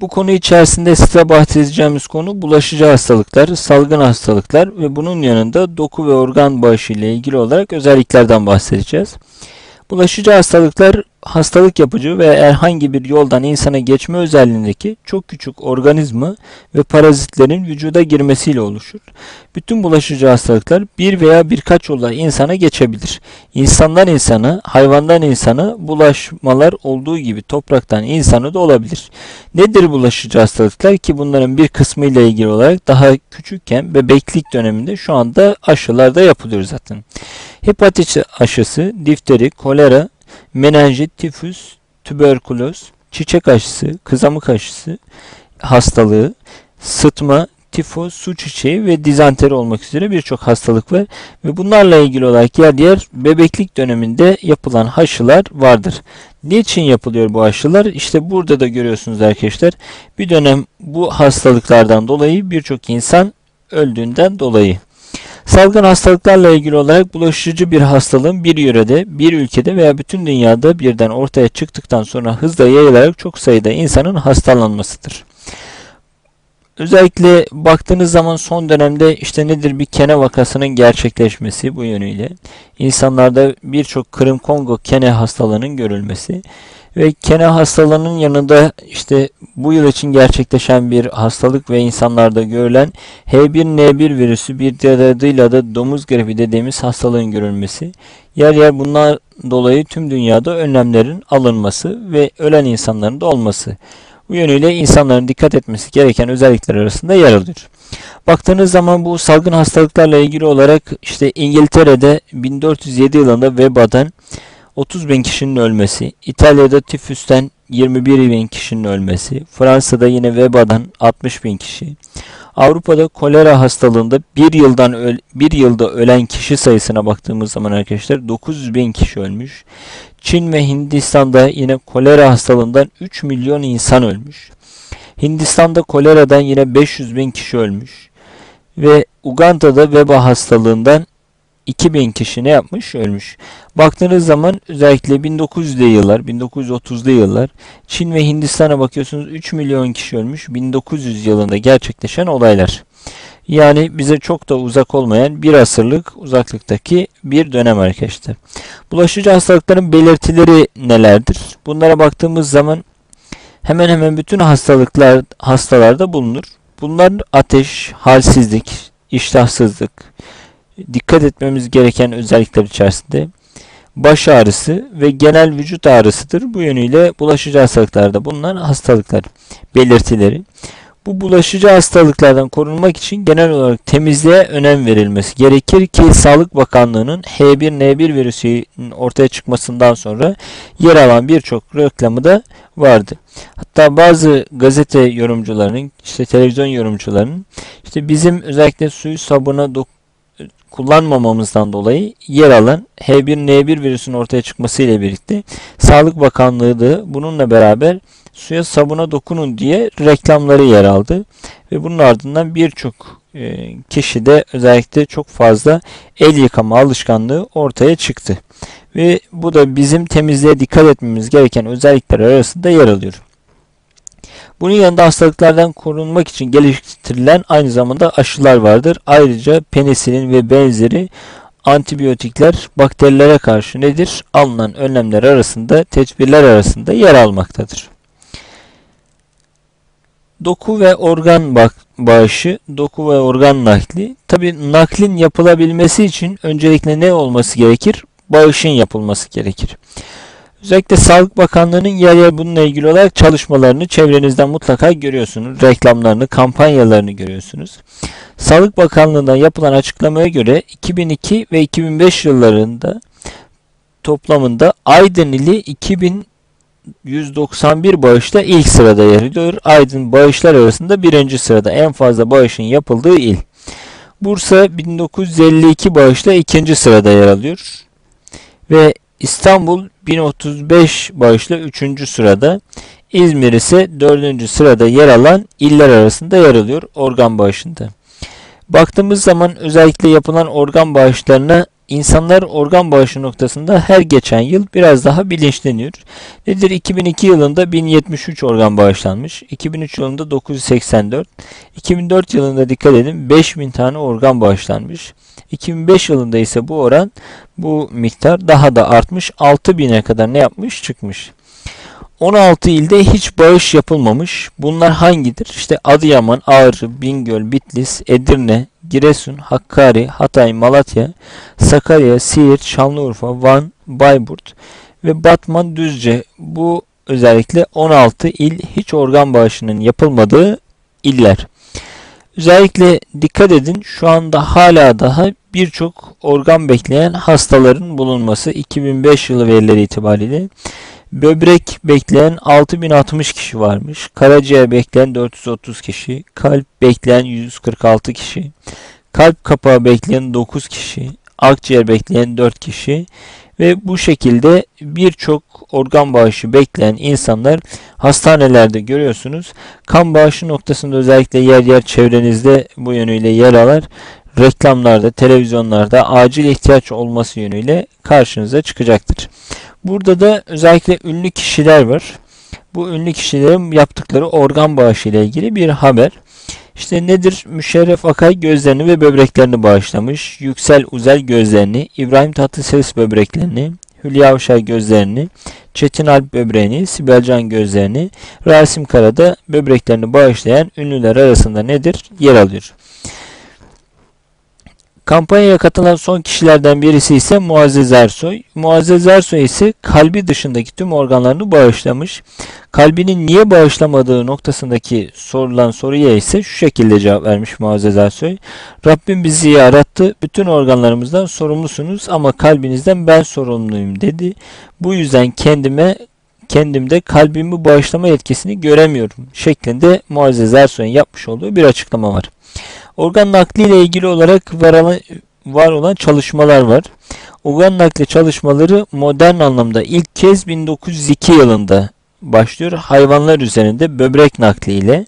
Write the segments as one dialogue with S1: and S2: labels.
S1: Bu konu içerisinde size bahsedeceğimiz konu bulaşıcı hastalıklar, salgın hastalıklar ve bunun yanında doku ve organ bağışı ile ilgili olarak özelliklerden bahsedeceğiz. Bulaşıcı hastalıklar hastalık yapıcı ve herhangi bir yoldan insana geçme özelliğindeki çok küçük organizma ve parazitlerin vücuda girmesiyle oluşur. Bütün bulaşıcı hastalıklar bir veya birkaç yolla insana geçebilir. İnsandan insana, hayvandan insana bulaşmalar olduğu gibi topraktan insana da olabilir. Nedir bulaşıcı hastalıklar ki bunların bir kısmı ile ilgili olarak daha küçükken bebeklik döneminde şu anda aşılarda yapılıyor zaten. Hepatit aşısı, difteri, kolera, menenjit, tifüs, tüberküloz, çiçek aşısı, kızamık aşısı hastalığı, sıtma, tifo, su çiçeği ve dizanteri olmak üzere birçok hastalık var ve bunlarla ilgili olarak yer yer bebeklik döneminde yapılan aşılar vardır. Niçin yapılıyor bu aşılar? İşte burada da görüyorsunuz arkadaşlar. Bir dönem bu hastalıklardan dolayı birçok insan öldüğünden dolayı. Salgın hastalıklarla ilgili olarak bulaşıcı bir hastalığın bir yörede, bir ülkede veya bütün dünyada birden ortaya çıktıktan sonra hızla yayılarak çok sayıda insanın hastalanmasıdır. Özellikle baktığınız zaman son dönemde işte nedir bir kene vakasının gerçekleşmesi bu yönüyle insanlarda birçok Kırım Kongo kene hastalığının görülmesi ve kene hastalığının yanında işte bu yıl için gerçekleşen bir hastalık ve insanlarda görülen H1N1 virüsü bir diğer adıyla da domuz gribi dediğimiz hastalığın görülmesi. Yer yer bunlar dolayı tüm dünyada önlemlerin alınması ve ölen insanların da olması. Bu yönüyle insanların dikkat etmesi gereken özellikler arasında yer alıyor. Baktığınız zaman bu salgın hastalıklarla ilgili olarak işte İngiltere'de 1407 yılında vebadan 30 bin kişinin ölmesi, İtalya'da tifüsten 21 bin kişinin ölmesi, Fransa'da yine vebadan 60 bin kişi, Avrupa'da kolera hastalığında bir yıldan öl, bir yılda ölen kişi sayısına baktığımız zaman arkadaşlar 900 bin kişi ölmüş. Çin ve Hindistan'da yine kolera hastalığından 3 milyon insan ölmüş. Hindistan'da koleradan yine 500 bin kişi ölmüş. Ve Uganda'da veba hastalığından 2000 kişi ne yapmış? Ölmüş. Baktığınız zaman özellikle 1900'lü yıllar, 1930'lu yıllar Çin ve Hindistan'a bakıyorsunuz 3 milyon kişi ölmüş 1900 yılında gerçekleşen olaylar. Yani bize çok da uzak olmayan bir asırlık uzaklıktaki bir dönem arkadaşlar. Bulaşıcı hastalıkların belirtileri nelerdir? Bunlara baktığımız zaman hemen hemen bütün hastalıklar hastalarda bulunur. Bunlar ateş, halsizlik, iştahsızlık, dikkat etmemiz gereken özellikler içerisinde baş ağrısı ve genel vücut ağrısıdır. Bu yönüyle bulaşıcı hastalıklarda bulunan hastalıklar belirtileri. Bu bulaşıcı hastalıklardan korunmak için genel olarak temizliğe önem verilmesi gerekir ki Sağlık Bakanlığı'nın H1N1 virüsünün ortaya çıkmasından sonra yer alan birçok reklamı da vardı. Hatta bazı gazete yorumcularının, işte televizyon yorumcularının işte bizim özellikle suyu sabuna kullanmamamızdan dolayı yer alan H1N1 virüsünün ortaya çıkması ile birlikte Sağlık Bakanlığı da bununla beraber suya sabuna dokunun diye reklamları yer aldı. Ve bunun ardından birçok e, kişi de özellikle çok fazla el yıkama alışkanlığı ortaya çıktı. Ve bu da bizim temizliğe dikkat etmemiz gereken özellikler arasında yer alıyor. Bunun yanında hastalıklardan korunmak için geliştirilen aynı zamanda aşılar vardır. Ayrıca penisilin ve benzeri antibiyotikler bakterilere karşı nedir? Alınan önlemler arasında, tedbirler arasında yer almaktadır. Doku ve organ bağışı, doku ve organ nakli. Tabi naklin yapılabilmesi için öncelikle ne olması gerekir? Bağışın yapılması gerekir. Özellikle Sağlık Bakanlığı'nın yer yer bununla ilgili olarak çalışmalarını çevrenizden mutlaka görüyorsunuz. Reklamlarını, kampanyalarını görüyorsunuz. Sağlık Bakanlığı'ndan yapılan açıklamaya göre 2002 ve 2005 yıllarında toplamında Aydın ili 2191 bağışla ilk sırada yer alıyor. Aydın bağışlar arasında birinci sırada en fazla bağışın yapıldığı il. Bursa 1952 bağışla ikinci sırada yer alıyor. Ve İstanbul 1035 bağışla 3. sırada. İzmir ise 4. sırada yer alan iller arasında yer alıyor organ bağışında. Baktığımız zaman özellikle yapılan organ bağışlarına insanlar organ bağışı noktasında her geçen yıl biraz daha bilinçleniyor. Nedir? 2002 yılında 1073 organ bağışlanmış. 2003 yılında 984. 2004 yılında dikkat edin 5000 tane organ bağışlanmış. 2005 yılında ise bu oran bu miktar daha da artmış. 6000'e kadar ne yapmış? Çıkmış. 16 ilde hiç bağış yapılmamış. Bunlar hangidir? İşte Adıyaman, Ağrı, Bingöl, Bitlis, Edirne, Giresun, Hakkari, Hatay, Malatya, Sakarya, Siirt, Şanlıurfa, Van, Bayburt ve Batman, Düzce. Bu özellikle 16 il hiç organ bağışının yapılmadığı iller. Özellikle dikkat edin şu anda hala daha birçok organ bekleyen hastaların bulunması 2005 yılı verileri itibariyle Böbrek bekleyen 6060 kişi varmış. Karaciğer bekleyen 430 kişi. Kalp bekleyen 146 kişi. Kalp kapağı bekleyen 9 kişi. Akciğer bekleyen 4 kişi. Ve bu şekilde birçok organ bağışı bekleyen insanlar hastanelerde görüyorsunuz. Kan bağışı noktasında özellikle yer yer çevrenizde bu yönüyle yer alır. Reklamlarda, televizyonlarda acil ihtiyaç olması yönüyle karşınıza çıkacaktır. Burada da özellikle ünlü kişiler var. Bu ünlü kişilerin yaptıkları organ bağışı ile ilgili bir haber. İşte nedir? Müşerref Akay gözlerini ve böbreklerini bağışlamış. Yüksel Uzel gözlerini, İbrahim Tatlıses böbreklerini, Hülya Avşar gözlerini, Çetin Alp böbreğini, Sibelcan gözlerini, Rasim Karada böbreklerini bağışlayan ünlüler arasında nedir? Yer alıyor. Kampanyaya katılan son kişilerden birisi ise Muazzez Ersoy. Muazzez Ersoy ise kalbi dışındaki tüm organlarını bağışlamış. Kalbinin niye bağışlamadığı noktasındaki sorulan soruya ise şu şekilde cevap vermiş Muazzez Ersoy. Rabbim bizi yarattı. Bütün organlarımızdan sorumlusunuz ama kalbinizden ben sorumluyum dedi. Bu yüzden kendime kendimde kalbimi bağışlama etkisini göremiyorum şeklinde Muazzez Ersoy'un yapmış olduğu bir açıklama var. Organ nakli ile ilgili olarak var olan, var olan çalışmalar var. Organ nakli çalışmaları modern anlamda ilk kez 1902 yılında başlıyor. Hayvanlar üzerinde böbrek nakli ile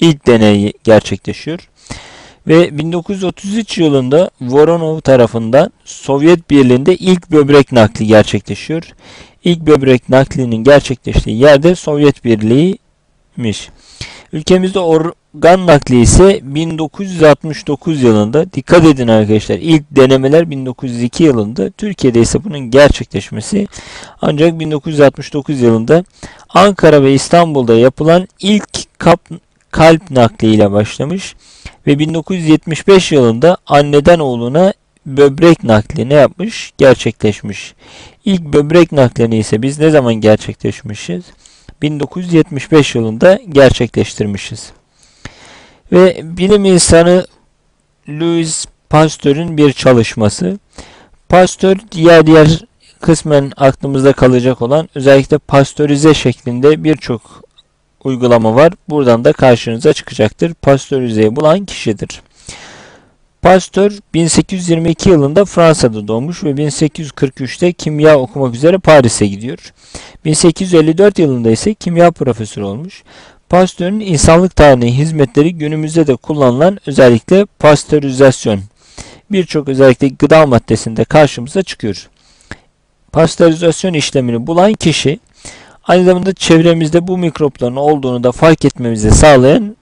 S1: ilk deney gerçekleşiyor. Ve 1933 yılında Voronov tarafından Sovyet Birliği'nde ilk böbrek nakli gerçekleşiyor. İlk böbrek naklinin gerçekleştiği yerde Sovyet Birliği'miş. Ülkemizde organ nakli ise 1969 yılında dikkat edin arkadaşlar ilk denemeler 1902 yılında Türkiye'de ise bunun gerçekleşmesi ancak 1969 yılında Ankara ve İstanbul'da yapılan ilk kap, kalp nakli ile başlamış ve 1975 yılında anneden oğluna böbrek nakli ne yapmış? Gerçekleşmiş. İlk böbrek naklini ise biz ne zaman gerçekleşmişiz? 1975 yılında gerçekleştirmişiz. Ve bilim insanı Louis Pasteur'ün bir çalışması. Pasteur diğer diğer kısmen aklımızda kalacak olan özellikle pastörize şeklinde birçok uygulama var. Buradan da karşınıza çıkacaktır. Pastörizeyi bulan kişidir. Pasteur 1822 yılında Fransa'da doğmuş ve 1843'te kimya okumak üzere Paris'e gidiyor. 1854 yılında ise kimya profesörü olmuş. Pasteur'ün insanlık tarihine hizmetleri günümüzde de kullanılan özellikle pastörizasyon birçok özellikle gıda maddesinde karşımıza çıkıyor. Pastörizasyon işlemini bulan kişi aynı zamanda çevremizde bu mikropların olduğunu da fark etmemizi sağlayan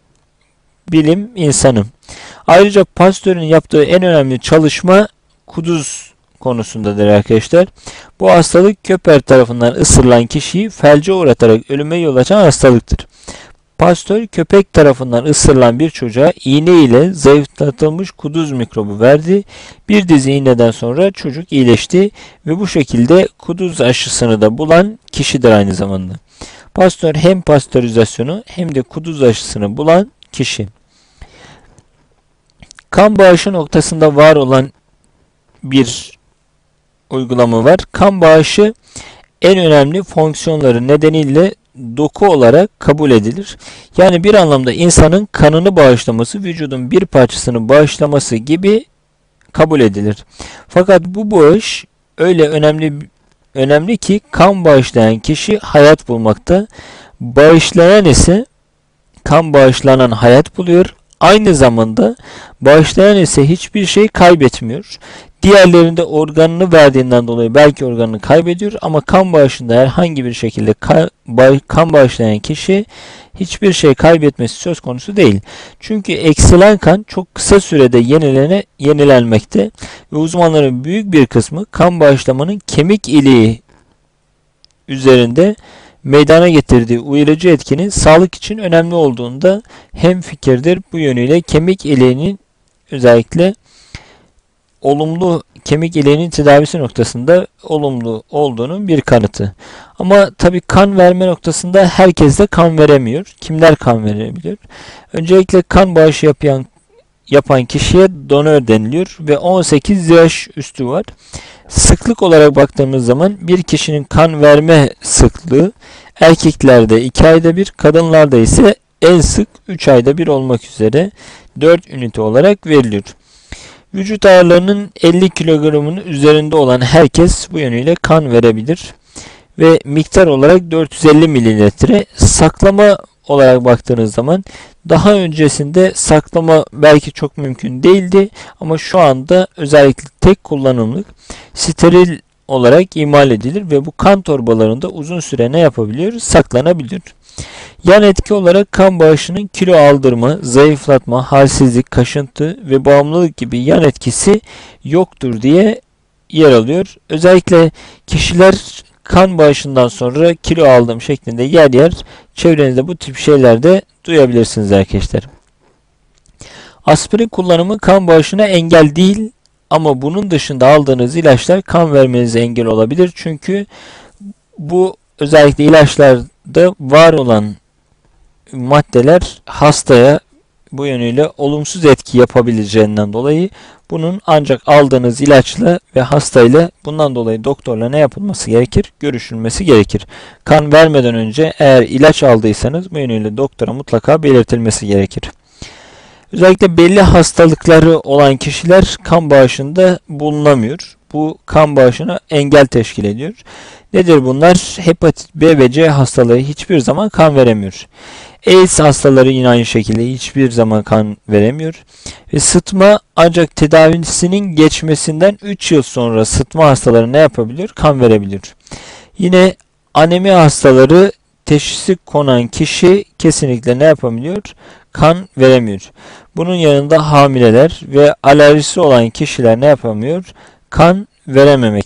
S1: bilim insanı. Ayrıca Pasteur'ün yaptığı en önemli çalışma kuduz konusundadır arkadaşlar. Bu hastalık köper tarafından ısırılan kişiyi felce uğratarak ölüme yol açan hastalıktır. Pasteur köpek tarafından ısırılan bir çocuğa iğne ile zayıflatılmış kuduz mikrobu verdi. Bir dizi iğneden sonra çocuk iyileşti ve bu şekilde kuduz aşısını da bulan kişidir aynı zamanda. Pasteur hem pastörizasyonu hem de kuduz aşısını bulan kişi. Kan bağışı noktasında var olan bir uygulama var. Kan bağışı en önemli fonksiyonları nedeniyle doku olarak kabul edilir. Yani bir anlamda insanın kanını bağışlaması, vücudun bir parçasını bağışlaması gibi kabul edilir. Fakat bu bağış öyle önemli önemli ki kan bağışlayan kişi hayat bulmakta. Bağışlayan ise kan bağışlanan hayat buluyor. Aynı zamanda bağışlayan ise hiçbir şey kaybetmiyor. Diğerlerinde organını verdiğinden dolayı belki organını kaybediyor ama kan bağışında herhangi bir şekilde kan bağışlayan kişi hiçbir şey kaybetmesi söz konusu değil. Çünkü eksilen kan çok kısa sürede yenilene, yenilenmekte ve uzmanların büyük bir kısmı kan bağışlamanın kemik iliği üzerinde meydana getirdiği uyarıcı etkinin sağlık için önemli olduğunda hem fikirdir. Bu yönüyle kemik iliğinin özellikle olumlu kemik iliğinin tedavisi noktasında olumlu olduğunun bir kanıtı. Ama tabi kan verme noktasında herkes de kan veremiyor. Kimler kan verebilir? Öncelikle kan bağışı yapan yapan kişiye donör deniliyor ve 18 yaş üstü var. Sıklık olarak baktığımız zaman bir kişinin kan verme sıklığı erkeklerde 2 ayda bir, kadınlarda ise en sık 3 ayda bir olmak üzere 4 ünite olarak veriliyor. Vücut ağırlığının 50 kilogramın üzerinde olan herkes bu yönüyle kan verebilir. Ve miktar olarak 450 mililitre. Saklama olarak baktığınız zaman daha öncesinde saklama belki çok mümkün değildi ama şu anda özellikle tek kullanımlık steril olarak imal edilir ve bu kan torbalarında uzun süre ne yapabiliyor? Saklanabilir. Yan etki olarak kan bağışının kilo aldırma, zayıflatma, halsizlik, kaşıntı ve bağımlılık gibi yan etkisi yoktur diye yer alıyor. Özellikle kişiler kan bağışından sonra kilo aldım şeklinde yer yer çevrenizde bu tip şeylerde duyabilirsiniz arkadaşlar. Aspirin kullanımı kan bağışına engel değil ama bunun dışında aldığınız ilaçlar kan vermenize engel olabilir. Çünkü bu özellikle ilaçlarda var olan maddeler hastaya bu yönüyle olumsuz etki yapabileceğinden dolayı bunun ancak aldığınız ilaçla ve hastayla bundan dolayı doktorla ne yapılması gerekir? Görüşülmesi gerekir. Kan vermeden önce eğer ilaç aldıysanız bu yönüyle doktora mutlaka belirtilmesi gerekir. Özellikle belli hastalıkları olan kişiler kan bağışında bulunamıyor. Bu kan bağışına engel teşkil ediyor. Nedir bunlar? Hepatit B ve C hastalığı hiçbir zaman kan veremiyor. AIDS hastaları yine aynı şekilde hiçbir zaman kan veremiyor. Ve sıtma ancak tedavisinin geçmesinden 3 yıl sonra sıtma hastaları ne yapabiliyor? Kan verebilir. Yine anemi hastaları teşhisi konan kişi kesinlikle ne yapabiliyor? Kan veremiyor. Bunun yanında hamileler ve alerjisi olan kişiler ne yapamıyor? Kan verememek.